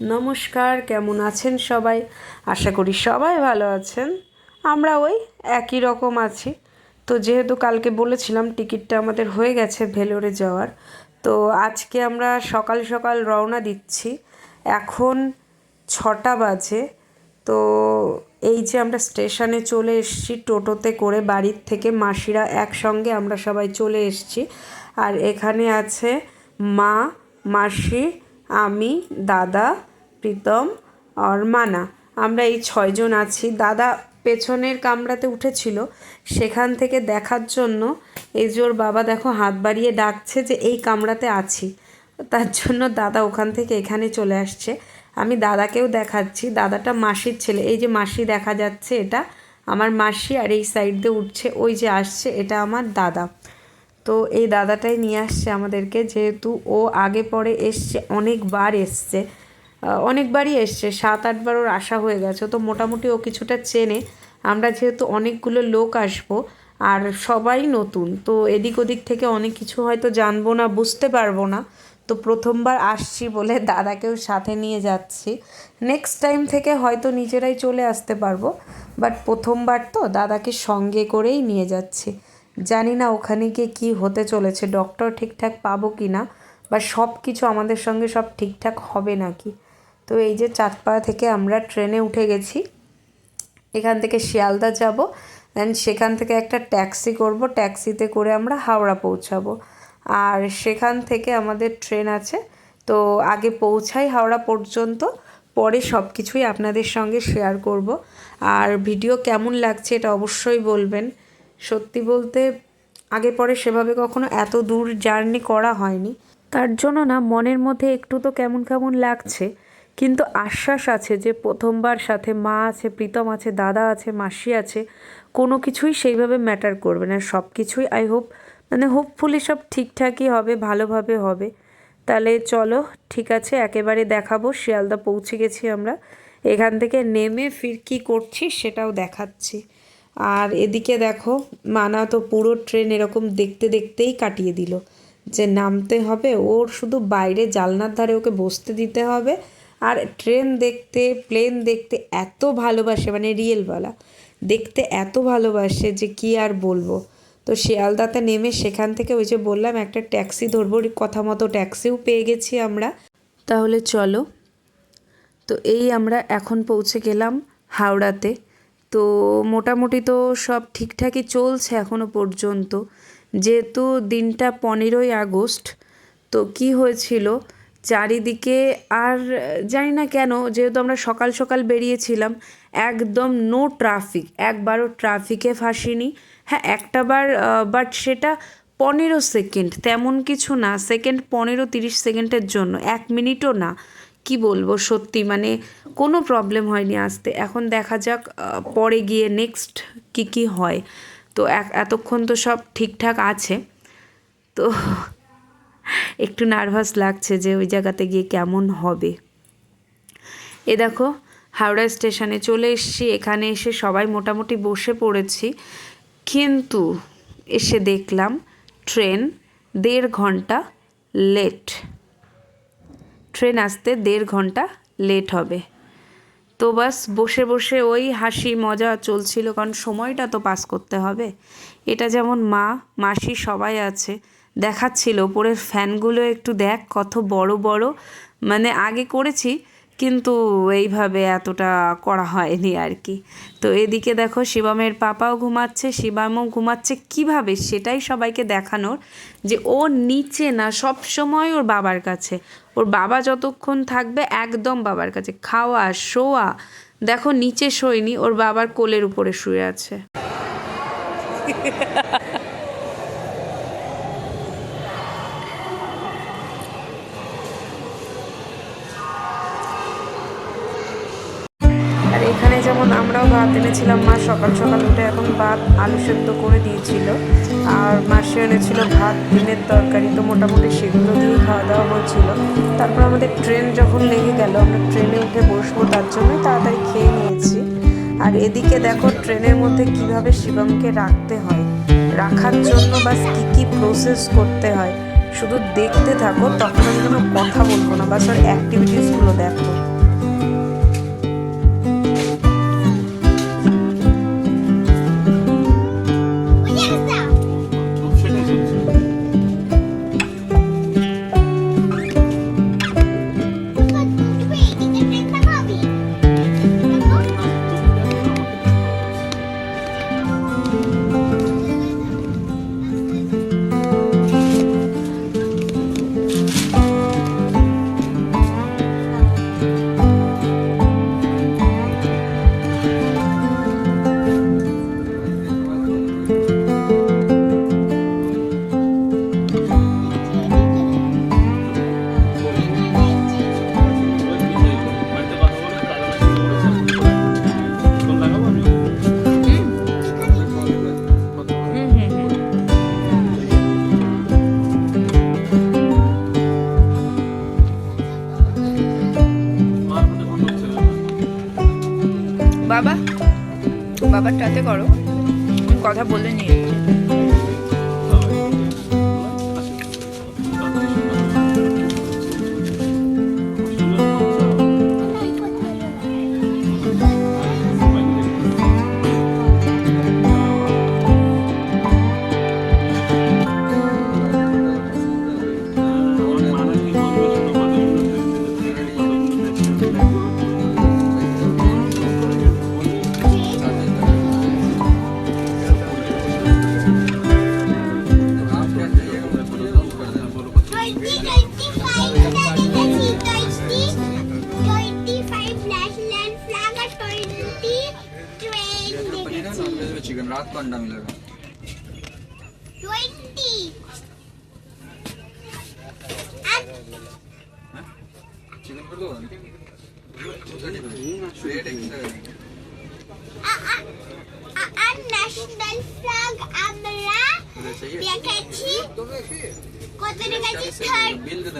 নমস্কার, কেমন আছেন সবাই? আশা করি সবাই ভালো আছেন। আমরা ওই একই রকম আছি। তো যেহেতু কালকে বলেছিলাম টিকিটটা আমাদের হয়ে গেছে ভেলোরে যাওয়ার, তো আজকে আমরা সকাল সকাল রওনা দিচ্ছি। এখন ছটা বাজে, তো এই যে আমরা স্টেশনে চলে এসেছি, টোটোতে করে বাড়ির থেকে মাসিরা একসঙ্গে আমরা সবাই চলে এসেছি। আর এখানে আছে মা, মাসি, আমি, দাদা প্রীতম আর মানা। আমরা এই ছয়জন আছি। দাদা পেছনের কামরাতে উঠেছিল। সেখান থেকে দেখার জন্য এই যে ওর বাবা দেখো হাত বাড়িয়ে ডাকছে যে, এই কামরাতে আছি। তার জন্য দাদা ওখান থেকে এখানে চলে আসছে। আমি দাদাকেও দেখাচ্ছি। দাদাটা মাসির ছেলে। এই যে মাসি দেখা যাচ্ছে এটা, আমার মাসি আর এই সাইড দিয়ে উঠছে। ওই যে আসছে এটা আমার দাদা। তো এই দাদাটাই নিয়ে আসছে আমাদেরকে। যেহেতু ও আগে পরে এসছে, অনেকবার এসছে। অনেকবারই এসছে, সাত, আটবার ওর আসা হয়ে গেছে, তো মোটামুটি ও কিছুটা চেনে। আমরা যেহেতু অনেকগুলো লোক আসব আর সবাই নতুন, তো এদিক ওদিক থেকে অনেক কিছু হয়তো জানব না, বুঝতে পারব না। তো প্রথমবার আসছি বলে দাদাকেও সাথে নিয়ে যাচ্ছি। নেক্সট টাইম থেকে হয়তো নিজেরাই চলে আসতে পারব বাট প্রথমবার তো দাদাকে সঙ্গে করেই নিয়ে যাচ্ছি। জানি না ওখানে গিয়ে কী হতে চলেছে ডক্টর ঠিকঠাক পাবো কি না বা সব কিছু আমাদের সঙ্গে সব ঠিকঠাক হবে নাকি। তো এই যে চাঁদপাড়া থেকে আমরা ট্রেনে উঠে গেছি, এখান থেকে শিয়ালদা যাব দেন সেখান থেকে একটা ট্যাক্সি করব, ট্যাক্সিতে করে আমরা হাওড়া পৌঁছাবো। আর সেখান থেকে আমাদের ট্রেন আছে, তো আগে পৌঁছাই হাওড়া পর্যন্ত, পরে সব কিছুই আপনাদের সঙ্গে শেয়ার করব। আর ভিডিও কেমন লাগছে এটা অবশ্যই বলবেন। সত্যি বলতে, আগে পরে সেভাবে কখনো এত দূর জার্নি করা হয়নি। তার জন্য না, মনের মধ্যে একটু তো কেমন কেমন লাগছে। কিন্তু আশ্বাস আছে যে প্রথমবার সাথে মা আছে, প্রীতম আছে, দাদা আছে, মাসি আছে, কোনো কিছুই সেইভাবে ম্যাটার করবে না। সব কিছুই আই হোপ মানে হোপফুলি সব ঠিকঠাকই হবে, ভালোভাবে হবে। তাহলে চলো, ঠিক আছে, একেবারে দেখাবো, শিয়ালদা পৌঁছে গেছি আমরা। এখান থেকে নেমে ফির কী করছি সেটাও দেখাচ্ছি। আর এদিকে দেখো, মানা তো পুরো ট্রেন এরকম দেখতে দেখতেই কাটিয়ে দিল। যে নামতে হবে, ওর শুধু বাইরে জালনার ধারে ওকে বসতে দিতে হবে। আর ট্রেন দেখতে, প্লেন দেখতে এত ভালোবাসে মানে রিয়েলওয়ালা দেখতে এত ভালোবাসে যে কি আর বলব। তো শিয়ালদাতে নেমে সেখান থেকে ওই যে বললাম, একটা ট্যাক্সি ধরবো কথা মতো ট্যাক্সিও পেয়ে গেছি আমরা। তাহলে চলো। তো এই আমরা এখন পৌঁছে গেলাম হাওড়াতে। তো মোটামুটি তো সব ঠিকঠাকই চলছে এখনও পর্যন্ত। যেহেতু দিনটা পনেরোই আগস্ট, তো কি হয়েছিল? চারিদিকে আর জানি না কেন, যেহেতু আমরা সকাল সকাল বেরিয়েছিলাম, একদম নো ট্রাফিক একবারও ট্রাফিকে ফাঁসিনি। হ্যাঁ একটা বার বাট সেটা পনেরো সেকেন্ড তেমন কিছু না সেকেন্ড পনেরো তিরিশ সেকেন্ডের জন্য, এক মিনিটও না। কি বলব, সত্যি মানে কোনো প্রবলেম হয়নি আসতে। এখন দেখা যাক পরে গিয়ে নেক্সট কি কি হয়। তো এতক্ষণ তো সব ঠিকঠাক আছে। তো একটু নার্ভাস লাগছে যে ওই জায়গাতে গিয়ে কেমন হবে। এ দেখো, হাওড়া স্টেশনে চলে এসেছি। এখানে এসে সবাই মোটামুটি বসে পড়েছি। কিন্তু এসে দেখলাম ট্রেন দেড় ঘণ্টা লেট। ট্রেন আসতে দেড় ঘণ্টা লেট হবে। তো বাস বসে বসে ওই হাসি মজা চলছিল, কারণ সময়টা তো পাস করতে হবে। এটা যেমন মা, মাসি সবাই আছে। দেখাচ্ছিল ওপরের ফ্যানগুলো একটু দেখ কত বড় বড়। মানে আগে করেছি, কিন্তু এইভাবে এতটা করা হয়নি আর কি। তো এদিকে দেখো শিবমের পাপাও ঘুমাচ্ছে, শিবামও ঘুমাচ্ছে। কীভাবে? সেটাই সবাইকে দেখানোর যে ও নিচে না, সব সময় ওর বাবার কাছে। ওর বাবা যতক্ষণ থাকবে একদম বাবার কাছে। খাওয়া, শোয়া। দেখো নিচে শোয়নি, ওর বাবার কোলের উপরে শুয়ে আছে। আমরাও ভাত এনেছিলাম। মা সকাল সকাল উঠে এখন ভাত, আলু সেদ্ধ করে দিয়েছিল। আর মাসি এনেছিল ভাত, ডিমের তরকারি। তো মোটামুটি সেগুলো দিয়েই খাওয়া দাওয়া হচ্ছিল। তারপর আমাদের ট্রেন যখন লেগে গেল, আমরা ট্রেনে উঠে বসবো তার জন্যই তাড়াতাড়ি খেয়ে নিয়েছি। আর এদিকে দেখো ট্রেনের মধ্যে কীভাবে শিবমকে রাখতে হয়। রাখার জন্য বাস কী কী প্রসেস করতে হয়। শুধু দেখতে থাকো তখন আমি কোনো কথা বলব না। বাস ওর অ্যাক্টিভিটিসগুলো দেখো। কথা বলে নিয়ে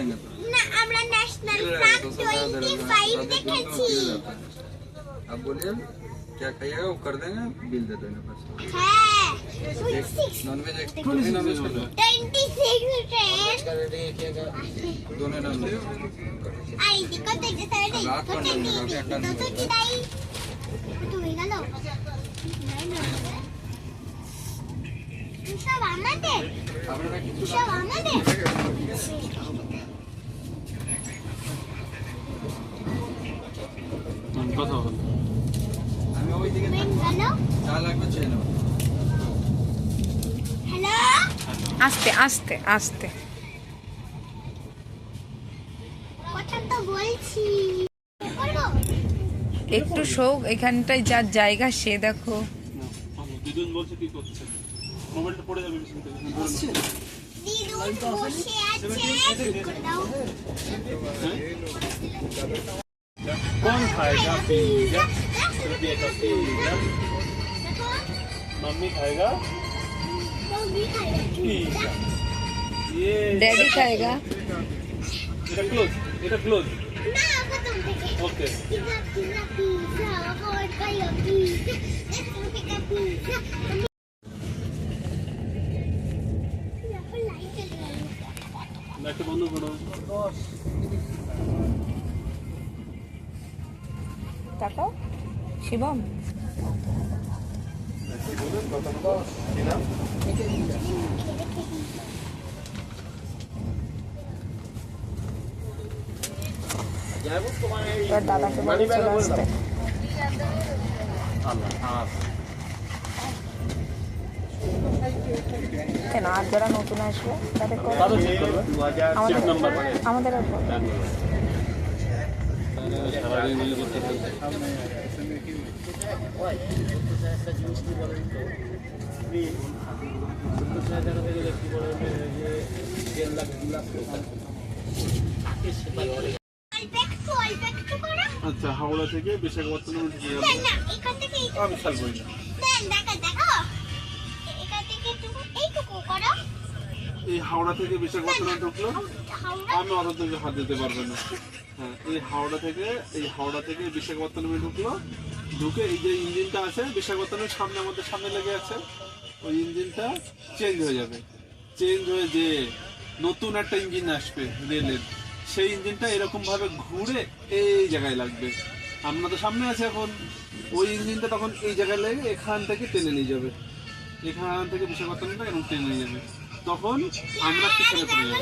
থার্ড बिल दे देंगे तो না আমরা ন্যাশনাল ফ্ল্যাগ টোয়েন্টি ফাইভ দেখেছি आप बोलिए क्या खाइएगा वो कर देंगे बिल दे देंगे बस হ্যাঁ नॉन वेज एक नॉन वेज कर दो টোয়েন্টি সিক্স ট্রেন दोनों नॉन वेज আর এই দিকে দেখতে তাহলে রাত কত পান্ডা দিন মিলে, একটা তো কি তাই তো হয়ে গেল সব আমাদের আপনারা কিছু আমাদের আমি ওই দিকে চা লাগবে চেয়ে নেব আস্তে আস্তে আস্তে। কথা তো বলছি। করব? একটু শোক এখানটায় যার জায়গা সে দেখো। দিদুন বলছে কি করছে। মোবাইলটা পড়ে যাবে মেশিন থেকে দিদুন বসে আছে দাও? कौन खाएगा पिज्जा? का पिज्जा। मम्मी खाएगा? पिज्जा। ये डैडी खाएगा? इधर क्लोज इधर क्लोज ओके करो। তাকাও শিবম। এবার দাদাকে বলে চলে আসতে কেন আর যারা নতুন আসবে তাদের আমাদের আমাদের। সারাদিন মিলে করতে আচ্ছা হাওড়া থেকে বিশাখাপত্তনম আমি খেয়াল করি না এই হাওড়া থেকে বিশাখাপত্তনম ঢুকলো। আমি অত থেকে হাত দিতে পারবে না। হ্যাঁ এই হাওড়া থেকে, এই হাওড়া থেকে বিশাখাপত্তনমে ঢুকলো। ঢুকে এই যে ইঞ্জিনটা আছে বিশাখাপত্তনমের সামনে, আমাদের সামনে লেগে আছে, ওই ইঞ্জিনটা চেঞ্জ হয়ে যাবে। চেঞ্জ হয়ে যে নতুন একটা ইঞ্জিন আসবে রেলের সেই ইঞ্জিনটা এরকম ভাবে ঘুরে এই জায়গায় লাগবে। আমরা তো সামনে আছে এখন, ওই ইঞ্জিনটা তখন এই জায়গায় লেগে এখান থেকে টেনে নিয়ে যাবে। এখান থেকে বিশাখাপত্তনমটা এরকম টেনে নিয়ে যাবে। তখন আমরা পিছনে পড়ে যাব।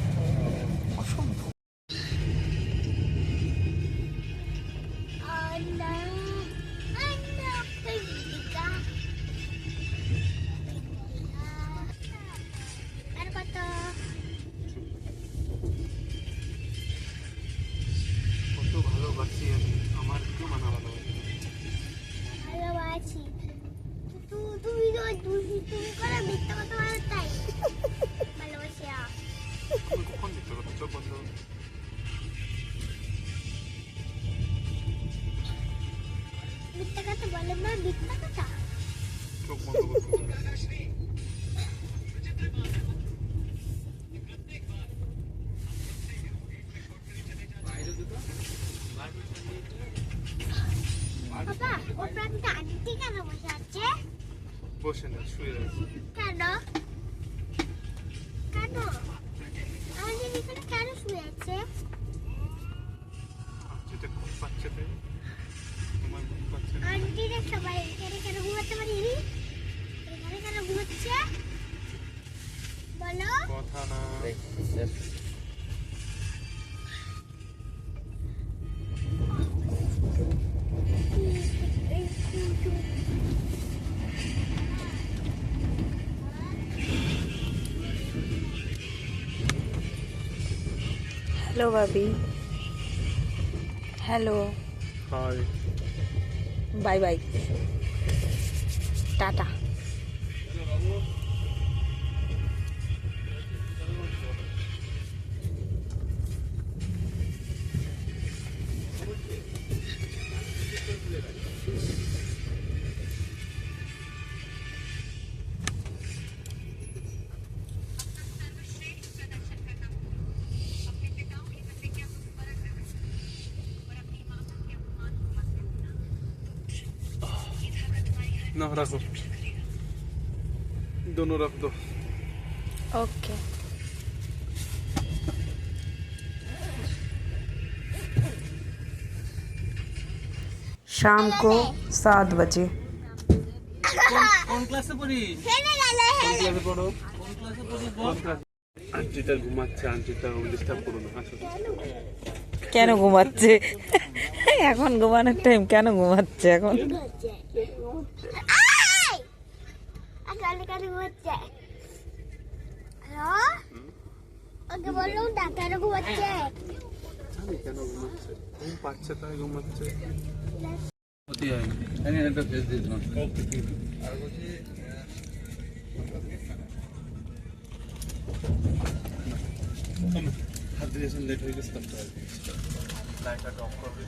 বলো কথা না হ্যালো ভাবি hello hi bye bye tata না রাখো दोनों रख दो ओके शाम को सात बजे হেরে গেল আন্টিটা ঘুমাচ্ছে আন্টিটা ডিস্টার্ব করো না আসো কেন ঘুমাচ্ছে এখন ঘুমানোর টাইম কেন ঘুমাচ্ছে এখন ঘুমাচ্ছে ওকে বললাম ডাক্তারও ঘুমাচ্ছে? লেট হয়ে গেছে লাইটটা অফ করবে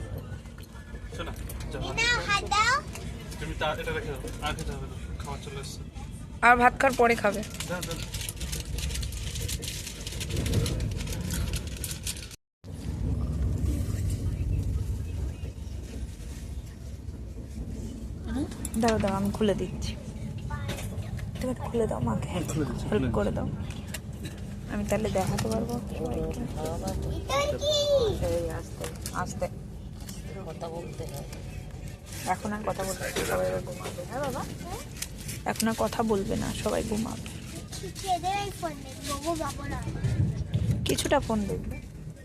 তুমি তা এটা রেখে দাও। আর খাওয়া চলে এসছে আর ভাত খাওয়ার পরে খাবে। দাও দাও আমি খুলে দিচ্ছি। আছে খুলে দাও মাকে। হেল্প করে দাও। আমি তাহলে দেখাতে পারব আসতে আস্তে। আস্তে। কথা বলতে এখন আর কথা সবাই ঘুমাবে হ্যাঁ বাবা। এখন আর কথা বলবে না সবাই ঘুমাবে। কিছুটা ফোন দেখবে।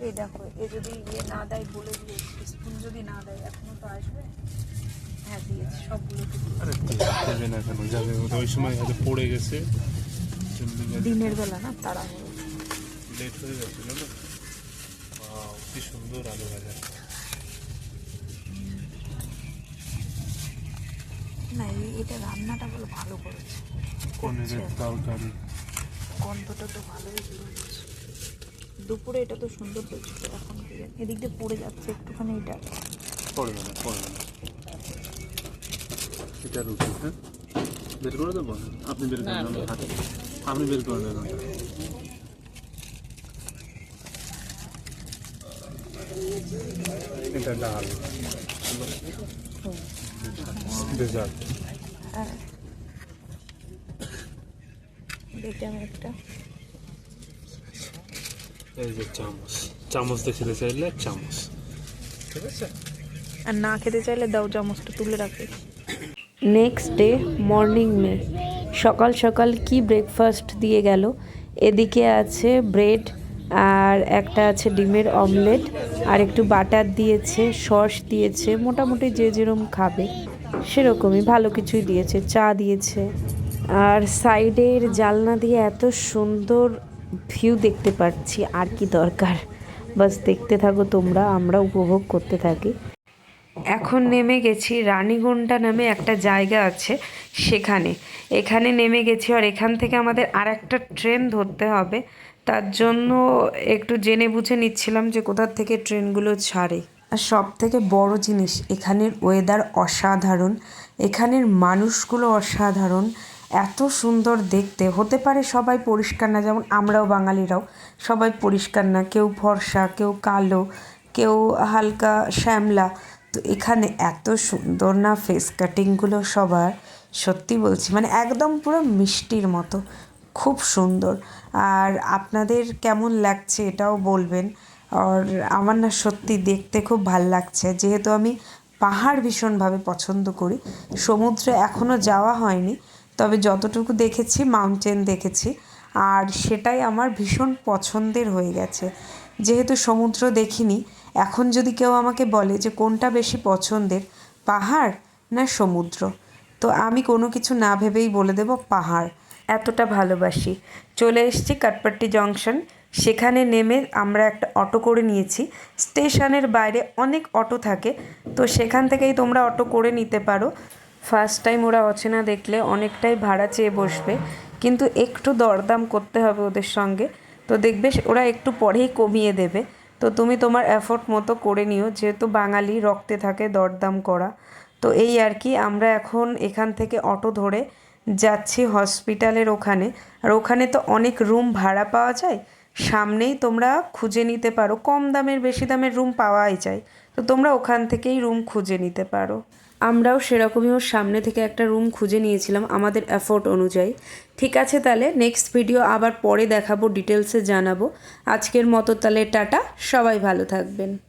এই দেখো এ যদি ইয়ে না দেয় বলে দিয়ে স্পুন যদি না দেয় এখনও তো আসবে? হ্যাঁ দিয়েছে দিয়েছে। কেন যাবে ওই সময় হয়তো পড়ে গেছে। দিনের বেলা না তারা লেট হয়ে যাচ্ছিল না? কি সুন্দর আলো বাজার না এটা রান্নাটা বলে ভালো করেছে। তরকারি। গন্ধটা তো ভালোই বেরোচ্ছে দুপুরে এটা তো সুন্দর হয়েছিল এখন এদিক দিয়ে পড়ে যাচ্ছে একটুখানি এটা। পড়বে না পড়বে না এটা রুটি হ্যাঁ? বের করে দেবো? আপনি বের করে নেন হাতে আপনি বের করে ওটা। এটা ডাল। ডেজার্ট দিতাম একটা এই যে চামচ চামচ দিয়ে খেতে চাইলে চামচ ঠিক আছে আর না খেতে চাইলে দাও চামচটা তুলে রাখে নেক্সট ডে মর্নিং মে সকাল সকাল কি ব্রেকফাস্ট দিয়ে গেল? এদিকে আছে ব্রেড আর একটা আছে ডিমের অমলেট আর একটু বাটার দিয়েছে, সস দিয়েছে, মোটামুটি যে যেরকম খাবে, সেরকমই ভালো কিছুই দিয়েছে, চা দিয়েছে। আর সাইডের জালনা দিয়ে এত সুন্দর ভিউ দেখতে পাচ্ছি, আর কি দরকার। বাস দেখতে থাকো তোমরা, আমরা উপভোগ করতে থাকি। এখন নেমে গেছি রানীগন্ডা নামে একটা জায়গা আছে সেখানে। এখানে নেমে গেছি, আর এখান থেকে আমাদের আর একটা ট্রেন ধরতে হবে। তার জন্য একটু জেনে বুঝে নিচ্ছিলাম যে কোথার থেকে ট্রেনগুলো ছাড়ে। আর সব থেকে বড় জিনিস, এখানের ওয়েদার অসাধারণ। এখানের মানুষগুলো অসাধারণ। এত সুন্দর দেখতে। হতে পারে সবাই পরিষ্কার না, যেমন আমরাও বাঙালিরাও। সবাই পরিষ্কার না, কেউ ফর্সা, কেউ কালো, কেউ হালকা শ্যামলা। তো এখানে এত সুন্দর না ফেস কাটিংগুলো সবার? সত্যি বলছি মানে একদম পুরো মিষ্টির মতো। খুব সুন্দর। আর আপনাদের কেমন লাগছে এটাও বলবেন। আর আমার না সত্যি দেখতে খুব ভালো লাগছে। যেহেতু আমি পাহাড় ভীষণভাবে পছন্দ করি। সমুদ্রে এখনও যাওয়া হয়নি। তবে যতটুকু দেখেছি মাউন্টেন দেখেছি, আর সেটাই আমার ভীষণ পছন্দের হয়ে গেছে। যেহেতু সমুদ্র দেখিনি, এখন যদি কেউ আমাকে বলে যে কোনটা বেশি পছন্দের, পাহাড় না সমুদ্র? তো আমি কোনো কিছু না ভেবেই বলে দেব পাহাড়। এতটা ভালোবাসি। চলে এসেছি কাটপাট্টি জংশন। সেখানে নেমে আমরা একটা অটো করে নিয়েছি। স্টেশনের বাইরে অনেক অটো থাকে, তো সেখান থেকেই তোমরা অটো করে নিতে পারো। ফার্স্ট টাইম ওরা অচেনা দেখলে অনেকটাই ভাড়া চেয়ে বসবে, কিন্তু একটু দরদাম করতে হবে ওদের সঙ্গে। তো দেখবে ওরা একটু পরেই কমিয়ে দেবে। তো তুমি তোমার এফোর্ট মতো করে নিও, যেহেতু বাঙালি রক্তে থাকে দরদাম করা। তো এই আর কি, আমরা এখন এখান থেকে অটো ধরে যাচ্ছি হসপিটালের ওখানে। আর ওখানে তো অনেক রুম ভাড়া পাওয়া যায়। সামনেই তোমরা খুঁজে নিতে পারো। কম দামের, বেশি দামের রুম পাওয়াই যায়। তো তোমরা ওখান থেকেই রুম খুঁজে নিতে পারো। আমরাও সেরকমই ওর সামনে থেকে একটা রুম খুঁজে নিয়েছিলাম আমাদের অ্যাফোর্ড অনুযায়ী। ঠিক আছে তাহলে নেক্সট ভিডিও আবার পরে দেখাবো ডিটেলসে জানাব। আজকের মতো তাহলে টাটা। সবাই ভালো থাকবেন।